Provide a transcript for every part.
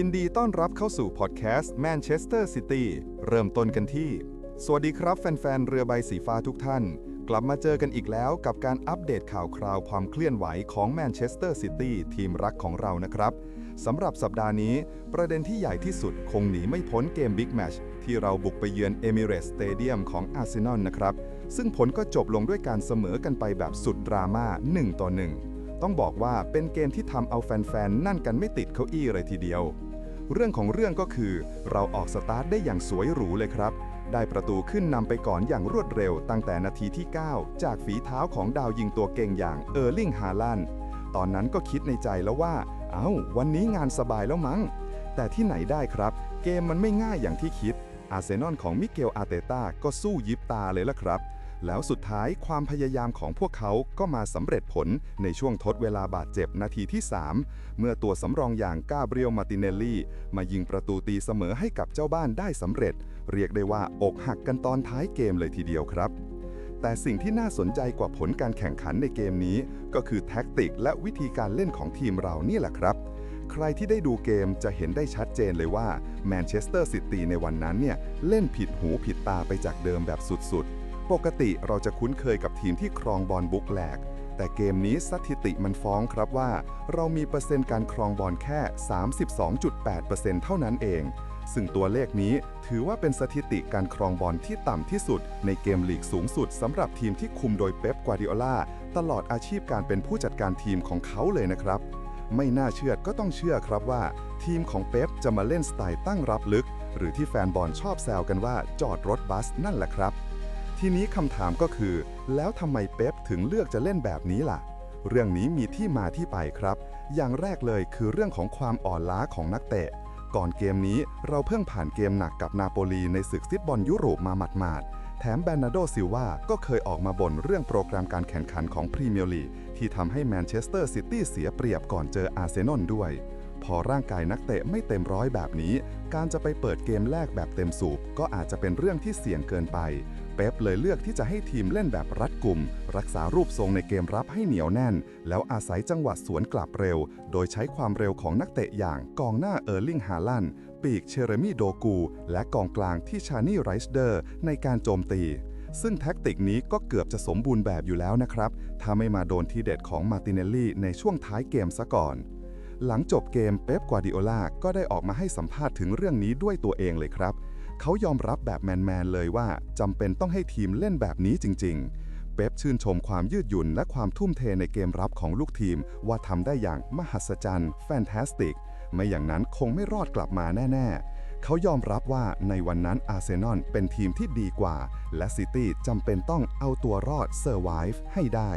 ยินดีต้อนรับเข้าสู่พอดแคสต์แมนเชสเตอร์ซิตี้เริ่มต้นกันที่ สวัสดีครับแฟน ๆ เรือใบสีฟ้าทุกท่าน กลับมาเจอกันอีกแล้วกับการอัปเดตข่าวคราวความเคลื่อนไหวของแมนเชสเตอร์ซิตี้ทีมรักของเรานะครับสำหรับสัปดาห์นี้ ประเด็นที่ใหญ่ที่สุดคงหนีไม่พ้นเกมบิ๊กแมชที่เราบุกไปเยือนเอมิเรสสเตเดียมของอาร์เซนอลนะครับ ซึ่งผลก็จบลงด้วยการเสมอกันไปแบบสุดดราม่า1ต่อ1ต้องบอกว่าเป็นเกมที่ทำเอาแฟนๆ นั่นกันไม่ติดเก้าอี้เลยทีเดียว เรื่องของเรื่องก็คือ เราออกสตาร์ทได้อย่างสวยหรูเลยครับ ได้ประตูขึ้นนำไปก่อนอย่างรวดเร็วตั้งแต่นาทีที่ 9 จากฝีเท้าของดาวยิงตัวเก่งอย่างเออร์ลิงฮาลันตอนนั้นก็คิดในใจแล้วว่า เอา้า วันนี้งานสบายแล้วมั้ง แต่ที่ไหนได้ครับ เกมมันไม่ง่ายอย่างที่คิด อาร์เซนอลของมิเกลอาเตต้าก็สู้ยิบตาเลยละครับ แล้วสุดท้ายความพยายามของพวกเขาก็มาสำเร็จผลในช่วงทดเวลาบาดเจ็บนาทีที่ 3 เมื่อตัวสำรองอย่างกาเบรียลมาติเนลลี่ มายิงประตูตีเสมอให้กับเจ้าบ้านได้สำเร็จ เรียกได้ว่าอกหักกันตอนท้ายเกมเลยทีเดียวครับ แต่สิ่งที่น่าสนใจกว่าผลการแข่งขันในเกมนี้ ก็คือแท็กติกและวิธีการเล่นของทีมเรานี่แหละครับใครที่ได้ดูเกมจะเห็นได้ชัดเจนเลยว่าแมนเชสเตอร์ซิตี้ในวันนั้นเนี่ย เล่นผิดหูผิดตาไปจากเดิมแบบสุดๆ ปกติเราจะคุ้นเคยกับทีมที่ครองบอลบุกแหลก แต่เกมนี้สถิติมันฟ้องครับว่า เรามีเปอร์เซ็นต์การครองบอลแค่ 32.8%เท่านั้นเอง ซึ่งตัวเลขนี้ถือว่าเป็นสถิติการครองบอลที่ต่ำที่สุด ในเกมลีกสูงสุดสำหรับทีมที่คุมโดยเป๊ป กวาดิโอลาตลอดอาชีพการเป็นผู้จัดการทีมของเขาเลยนะครับ ไม่น่าเชื่อก็ต้องเชื่อครับว่า ทีมของเป๊ปจะมาเล่นสไตล์ตั้งรับลึก หรือที่แฟนบอลชอบแซวกันว่าจอดรถบัสนั่นแหละครับ ทีนี้คำถามก็คือ แล้วทำไมเป๊ปถึงเลือกจะเล่นแบบนี้ล่ะ เรื่องนี้มีที่มาที่ไปครับ อย่างแรกเลยคือเรื่องของความอ่อนล้าของนักเตะ ก่อนเกมนี้เราเพิ่งผ่านเกมหนักกับนาโปลีในศึกฟุตบอลยุโรปมาหมาดๆ แถมแบรนาโดซิลวาก็เคยออกมาบ่นเรื่องโปรแกรมการแข่งขันของพรีเมียร์ลีกที่ทำให้แมนเชสเตอร์ซิตี้เสียเปรียบก่อนเจออาร์เซนอลด้วยพอร่างกายนักเตะไม่เต็มร้อยแบบนี้ การจะไปเปิดเกมแรกแบบเต็มสูบก็อาจจะเป็นเรื่องที่เสี่ยงเกินไป เป๊ปเลยเลือกที่จะให้ทีมเล่นแบบรัดกุม รักษารูปทรงในเกมรับให้เหนียวแน่น แล้วอาศัยจังหวะสวนกลับเร็ว โดยใช้ความเร็วของนักเตะอย่างกองหน้าเออร์ลิงฮาลันปีกเชเรมี่โดกู และกองกลางที่ชานี่ไรส์เดอร์ในการโจมตี ซึ่งแท็กติกนี้ก็เกือบจะสมบูรณ์แบบอยู่แล้วนะครับ ถ้าไม่มาโดนทีเด็ดของมาติเนลลี่ในช่วงท้ายเกมซะก่อน หลังจบเกมเป๊ป กวาดิโอลาก็ได้ออกมาให้สัมภาษณ์ถึงเรื่องนี้ด้วยตัวเองเลยครับ เขายอมรับแบบแมน ๆ เลยว่าจำเป็นต้องให้ทีมเล่นแบบนี้จริง ๆ เป๊ปชื่นชมความยืดหยุ่นและความทุ่มเทในเกมรับของลูกทีม ว่าทำได้อย่างมหัศจรรย์แฟนตาสติก ไม่อย่างนั้นคงไม่รอดกลับมาแน่ ๆ เขายอมรับว่าในวันนั้นอาร์เซนอลเป็นทีมที่ดีกว่า และซิตี้จำเป็นต้องเอาตัวรอดเซอร์ไวฟ์ให้ได้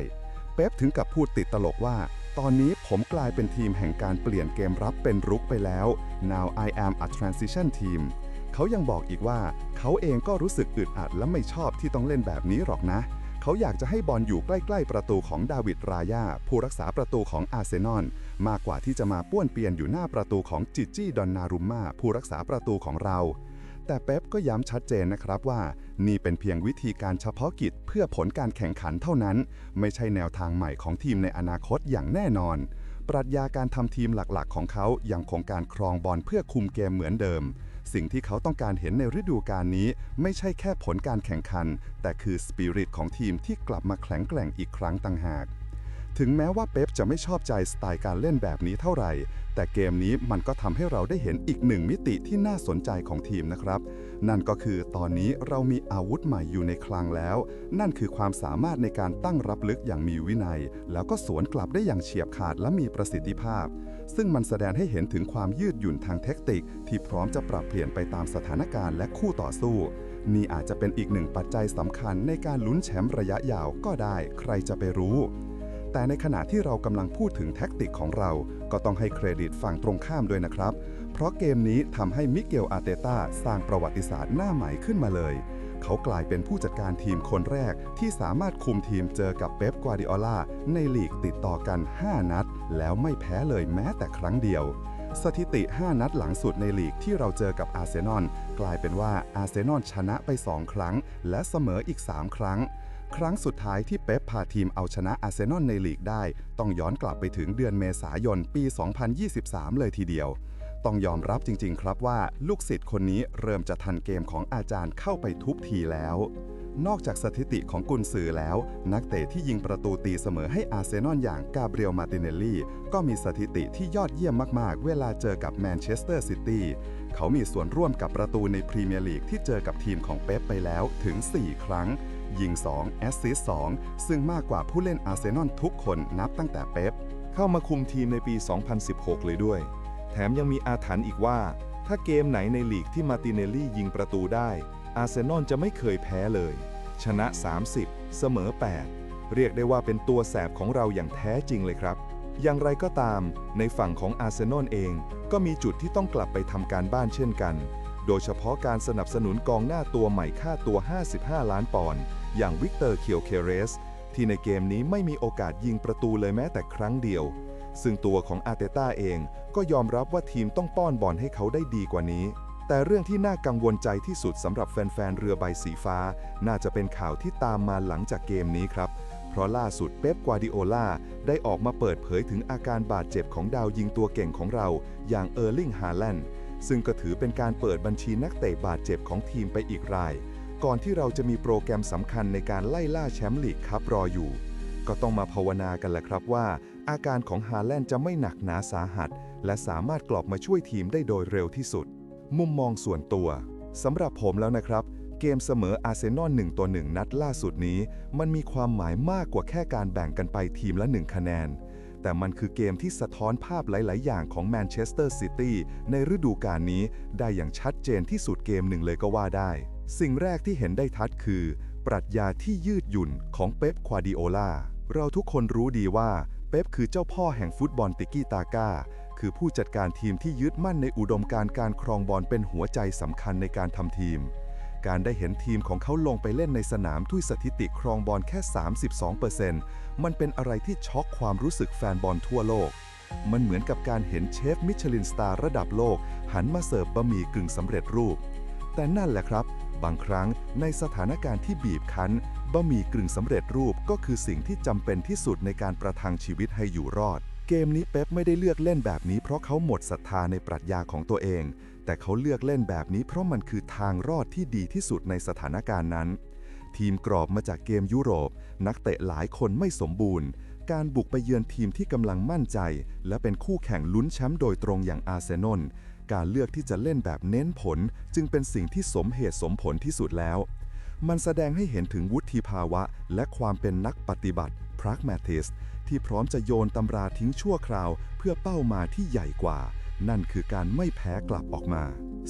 เป๊ปถึงกับพูดติดตลกว่าตอนนี้ผมกลายเป็นทีมแห่งการเปลี่ยนเกมรับเป็นรุกไปแล้ว now I am a transition team เขายังบอกอีกว่าเขาเองก็รู้สึกอึดอัดและไม่ชอบที่ต้องเล่นแบบนี้หรอกนะ เขาอยากจะให้บอลอยู่ใกล้ ๆ ประตูของดาวิดรายาผู้รักษาประตูของอาร์เซนอลมากกว่าที่จะมาป้วนเปียนอยู่หน้าประตูของจิจี้ดอนนารุมมาผู้รักษาประตูของเรา แต่เป๊ปก็ย้ำชัดเจนนะครับว่า นี่เป็นเพียงวิธีการเฉพาะกิจเพื่อผลการแข่งขันเท่านั้น ไม่ใช่แนวทางใหม่ของทีมในอนาคตอย่างแน่นอน ปรัชญาการทำทีมหลักๆ ของเขายังคงการครองบอลเพื่อคุมเกมเหมือนเดิม สิ่งที่เขาต้องการเห็นในฤดูกาลนี้ ไม่ใช่แค่ผลการแข่งขัน แต่คือสปิริตของทีมที่กลับมาแข็งแกร่งอีกครั้งต่างหาก ถึงแม้ว่าเป๊ปจะไม่ชอบใจสไตล์การเล่นแบบนี้เท่าไหร่ แต่เกมนี้มันก็ทำให้เราได้เห็นอีกหนึ่งมิติที่น่าสนใจของทีมนะครับ นั่นก็คือตอนนี้เรามีอาวุธใหม่อยู่ในคลังแล้ว นั่นคือความสามารถในการตั้งรับลึกอย่างมีวินัย แล้วก็สวนกลับได้อย่างเฉียบขาดและมีประสิทธิภาพ ซึ่งมันแสดงให้เห็นถึงความยืดหยุ่นทางเทคนิคที่พร้อมจะปรับเปลี่ยนไปตามสถานการณ์และคู่ต่อสู้ นี่อาจจะเป็นอีกหนึ่งปัจจัยสำคัญในการลุ้นแชมป์ระยะยาวก็ได้ ใครจะไปรู้ แต่ในขณะที่เรากำลังพูดถึงแท็กติกของเรา ก็ต้องให้เครดิตฝั่งตรงข้ามด้วยนะครับ เพราะเกมนี้ทำให้มิเกลอาเตต้าสร้างประวัติศาสตร์หน้าใหม่ขึ้นมาเลย เขากลายเป็นผู้จัดการทีมคนแรกที่สามารถคุมทีมเจอกับเป๊ป กวาดิโอลาในลีกติดต่อกัน 5 นัด แล้วไม่แพ้เลยแม้แต่ครั้งเดียว สถิติ 5 นัดหลังสุดในลีกที่เราเจอกับอาร์เซนอลกลายเป็นว่าอาร์เซนอลชนะไป 2 ครั้ง และเสมออีก 3 ครั้งครั้งสุดท้ายที่เป๊ปพาทีมเอาชนะอาร์เซนอลในลีกได้ ต้องย้อนกลับไปถึงเดือนเมษายนปี 2023 เลยทีเดียว ต้องยอมรับจริง ๆ ครับว่าลูกศิษย์คนนี้เริ่มจะทันเกมของอาจารย์เข้าไปทุกทีแล้ว นอกจากสถิติของกุนซือแล้ว นักเตะที่ยิงประตูตีเสมอให้อาร์เซนอลอย่างกาเบรียลมาติเนลลี่ ก็มีสถิติที่ยอดเยี่ยมมากๆ เวลาเจอกับแมนเชสเตอร์ซิตี้เขามีส่วนร่วมกับประตูในพรีเมียร์ลีกที่เจอกับทีมของเป๊ปไปแล้วถึง 4 ครั้ง ยิง 2 แอสซิสต์2ซึ่งมากกว่าผู้เล่นอาร์เซนอลทุกคนนับตั้งแต่เป๊ปเข้ามาคุมทีมในปี 2016 เลยด้วย แถมยังมีอาถรรพ์อีกว่า ถ้าเกมไหนในลีกที่มาติเนลลี่ยิงประตูได้ อาร์เซนอลจะไม่เคยแพ้เลย ชนะ 30 เสมอ 8 เรียกได้ว่าเป็นตัวแสบของเราอย่างแท้จริงเลยครับ อย่างไรก็ตาม ในฝั่งของอาร์เซนอลเอง ก็มีจุดที่ต้องกลับไปทำการบ้านเช่นกัน โดยเฉพาะการสนับสนุนกองหน้าตัวใหม่ค่าตัว 55 ล้านปอนด์อย่างวิกเตอร์เคียวเคเรสที่ในเกมนี้ไม่มีโอกาสยิงประตูเลยแม้แต่ครั้งเดียว ซึ่งตัวของอาร์เตต้าเองก็ยอมรับว่าทีมต้องป้อนบอลให้เขาได้ดีกว่านี้ แต่เรื่องที่น่ากังวลใจที่สุดสำหรับแฟนๆ เรือใบสีฟ้า น่าจะเป็นข่าวที่ตามมาหลังจากเกมนี้ครับ เพราะล่าสุดเป๊ปกวาดิโอลาได้ออกมาเปิดเผยถึงอาการบาดเจ็บของดาวยิงตัวเก่งของเรา อย่างเออร์ลิงฮาแลนด์ซึ่งก็ถือเป็นการเปิดบัญชีนักเตะบาดเจ็บของทีมไปอีกราย ก่อนที่เราจะมีโปรแกรมสำคัญในการไล่ล่าแชมป์ลีกครับรออยู่ ก็ต้องมาภาวนากันแหละครับว่า อาการของฮาแลนด์จะไม่หนักหนาสาหัส และสามารถกลับมาช่วยทีมได้โดยเร็วที่สุด มุมมองส่วนตัวสำหรับผมแล้วนะครับ เกมเสมออาร์เซนอล1ต่อ1นัดล่าสุดนี้ มันมีความหมายมากกว่าแค่การแบ่งกันไปทีมละ 1 คะแนน แต่มันคือเกมที่สะท้อนภาพหลาย ๆ อย่างของแมนเชสเตอร์ซิตี้ในฤดูกาลนี้ได้อย่างชัดเจนที่สุดเกมหนึ่งเลยก็ว่าได้ สิ่งแรกที่เห็นได้ทัดคือ ปรัชญาที่ยืดหยุ่นของเป๊ปควาดิโอลา เราทุกคนรู้ดีว่า เป๊ปคือเจ้าพ่อแห่งฟุตบอลติกี้ตาก้า คือผู้จัดการทีมที่ยึดมั่นในอุดมการการครองบอลเป็นหัวใจสำคัญในการทำทีม การได้เห็นทีมของเขาลงไปเล่นในสนามด้วยสถิติครองบอลแค่ 32%มันเป็นอะไรที่ช็อกความรู้สึกแฟนบอลทั่วโลกมันเหมือนกับการเห็นเชฟมิชลินสตาร์ระดับโลก หันมาเสิร์ฟบะหมี่กึ่งสำเร็จรูป แต่นั่นแหละครับ บางครั้งในสถานการณ์ที่บีบคั้นบะหมี่กึ่งสำเร็จรูปก็คือสิ่งที่จำเป็นที่สุดในการประทังชีวิตให้อยู่รอด เกมนี้เป๊ปไม่ได้เลือกเล่นแบบนี้เพราะเขาหมดศรัทธาในปรัชญาของตัวเอง แต่เขาเลือกเล่นแบบนี้เพราะมันคือทางรอดที่ดีที่สุดในสถานการณ์นั้น ทีมกรอบมาจากเกมยุโรป นักเตะหลายคนไม่สมบูรณ์ การบุกไปเยือนทีมที่กำลังมั่นใจ และเป็นคู่แข่งลุ้นแชมป์โดยตรงอย่างอาร์เซนอล การเลือกที่จะเล่นแบบเน้นผล จึงเป็นสิ่งที่สมเหตุสมผลที่สุดแล้ว มันแสดงให้เห็นถึงวุฒิภาวะ และความเป็นนักปฏิบัติ pragmatist ที่พร้อมจะโยนตำราทิ้งชั่วคราว เพื่อเป้าหมายที่ใหญ่กว่า นั่นคือการไม่แพ้กลับออกมา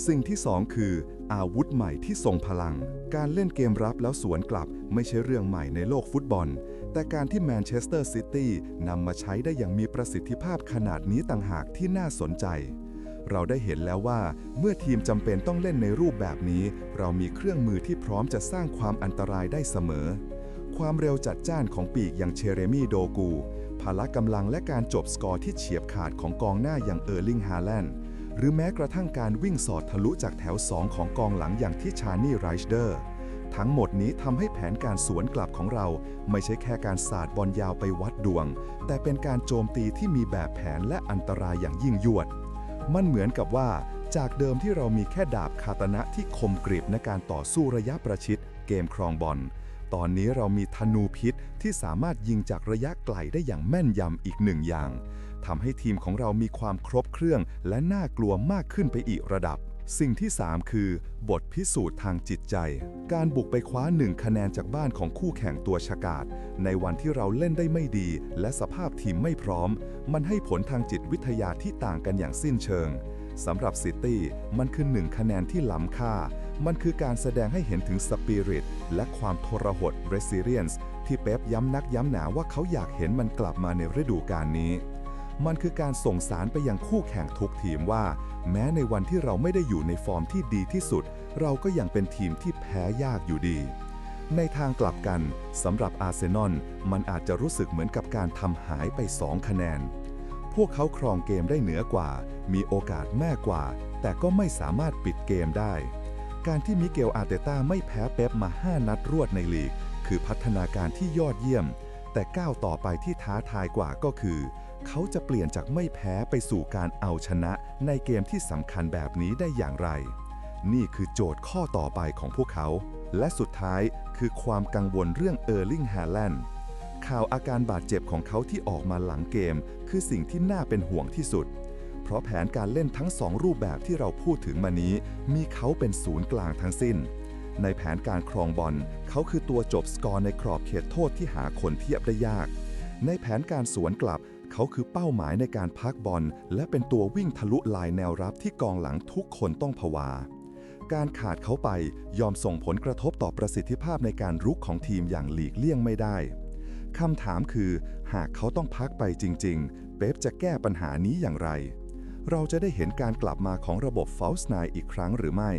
สิ่งที่สองคือ อาวุธใหม่ที่ทรงพลัง การเล่นเกมรับแล้วสวนกลับ ไม่ใช่เรื่องใหม่ในโลกฟุตบอล แต่การที่แมนเชสเตอร์ซิตี้นำมาใช้ได้อย่างมีประสิทธิภาพขนาดนี้ต่างหากที่น่าสนใจ เราได้เห็นแล้วว่า เมื่อทีมจำเป็นต้องเล่นในรูปแบบนี้ เรามีเครื่องมือที่พร้อมจะสร้างความอันตรายได้เสมอ ความเร็วจัดจ้านของปีกอย่างเชเรมีโดกู พละกำลังและการจบสกอร์ที่เฉียบขาดของกองหน้าอย่างเออร์ลิงฮาแลนด์หรือแม้กระทั่งการวิ่งสอดทะลุจากแถว 2 ของกองหลังอย่างที่ชานี่ไรชเดอร์ทั้งหมดนี้ทำให้แผนการสวนกลับของเรา ไม่ใช่แค่การสาดบอลยาวไปวัดดวง แต่เป็นการโจมตีที่มีแบบแผนและอันตรายอย่างยิ่งยวด มันเหมือนกับว่า จากเดิมที่เรามีแค่ดาบคาตนะที่คมกริบในการต่อสู้ระยะประชิดเกมครองบอล ตอนนี้เรามีธนูพิษที่สามารถยิงจากระยะไกลได้อย่างแม่นยำอีกหนึ่งอย่างทำให้ทีมของเรามีความครบเครื่องและน่ากลัวมากขึ้นไปอีกระดับ สิ่งที่ 3 คือ บทพิสูจน์ทางจิตใจ การบุกไปคว้าหนึ่งคะแนนจากบ้านของคู่แข่งตัวฉกาจในวันที่เราเล่นได้ไม่ดี และสภาพทีมไม่พร้อม มันให้ผลทางจิตวิทยาที่ต่างกันอย่างสิ้นเชิงสำหรับซิตี้มันคือหนึ่งคะแนนที่ล้ำค่า มันคือการแสดงให้เห็นถึงสปิริตและความทรหด resilience ที่เป๊ปย้ำนักย้ำหนาว่าเขาอยากเห็นมันกลับมาในฤดูกาลนี้ มันคือการส่งสารไปยังคู่แข่งทุกทีมว่า แม้ในวันที่เราไม่ได้อยู่ในฟอร์มที่ดีที่สุด เราก็ยังเป็นทีมที่แพ้ยากอยู่ดี ในทางกลับกันสำหรับอาร์เซนอลมันอาจจะรู้สึกเหมือนกับการทำหายไป 2 คะแนน พวกเขาครองเกมได้เหนือกว่า มีโอกาสแม่กว่า แต่ก็ไม่สามารถปิดเกมได้ การที่มิเกลอาร์เตต้าไม่แพ้เป๊ปมา 5 นัดรวดในลีก คือพัฒนาการที่ยอดเยี่ยม แต่ก้าวต่อไปที่ท้าทายกว่าก็คือ เขาจะเปลี่ยนจากไม่แพ้ไปสู่การเอาชนะในเกมที่สำคัญแบบนี้ได้อย่างไร นี่คือโจทย์ข้อต่อไปของพวกเขา และสุดท้ายคือความกังวลเรื่องเออร์ลิงแฮแลนด์ข่าวอาการบาดเจ็บของเขาที่ออกมาหลังเกม คือสิ่งที่น่าเป็นห่วงที่สุด เพราะแผนการเล่นทั้งสองรูปแบบที่เราพูดถึงมานี้ มีเขาเป็นศูนย์กลางทั้งสิ้น ในแผนการครองบอลเขาคือตัวจบสกอร์ในกรอบเขตโทษที่หาคนเทียบได้ยาก ในแผนการสวนกลับ เขาคือเป้าหมายในการพักบอล และเป็นตัววิ่งทะลุลายแนวรับที่กองหลังทุกคนต้องผวา การขาดเขาไปยอมส่งผลกระทบต่อประสิทธิภาพในการรุกของทีมอย่างหลีกเลี่ยงไม่ได้คำถามคือ หากเขาต้องพักไปจริง ๆ เป๊ปจะแก้ปัญหานี้อย่างไร เราจะได้เห็นการกลับมาของระบบฟอลส์ไนอีกครั้งหรือไม่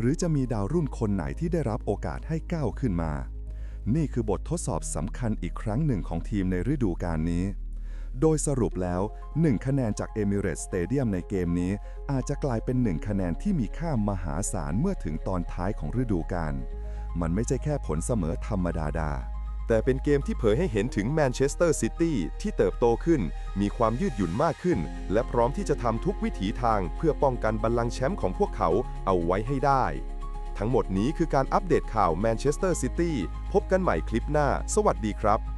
หรือจะมีดาวรุ่นคนไหนที่ได้รับโอกาสให้ก้าวขึ้นมา นี่คือบททดสอบสำคัญอีกครั้งหนึ่งของทีมในฤดูกาลนี้ โดยสรุปแล้ว 1 คะแนนจากเอมิเรตสเตเดียมในเกมนี้ อาจจะกลายเป็น 1 คะแนนที่มีค่ามหาศาลเมื่อถึงตอนท้ายของฤดูกาล มันไม่ใช่แค่ผลเสมอธรรมดาดา แต่เป็นเกมที่เผยให้เห็นถึงแมนเชสเตอร์ซิตี้ที่เติบโตขึ้น มีความยืดหยุ่นมากขึ้น และพร้อมที่จะทำทุกวิถีทางเพื่อป้องกันบัลลังก์แชมป์ของพวกเขาเอาไว้ให้ได้ทั้งหมดนี้คือการอัปเดตข่าวแมนเชสเตอร์ซิตี้ พบกันใหม่คลิปหน้า สวัสดีครับ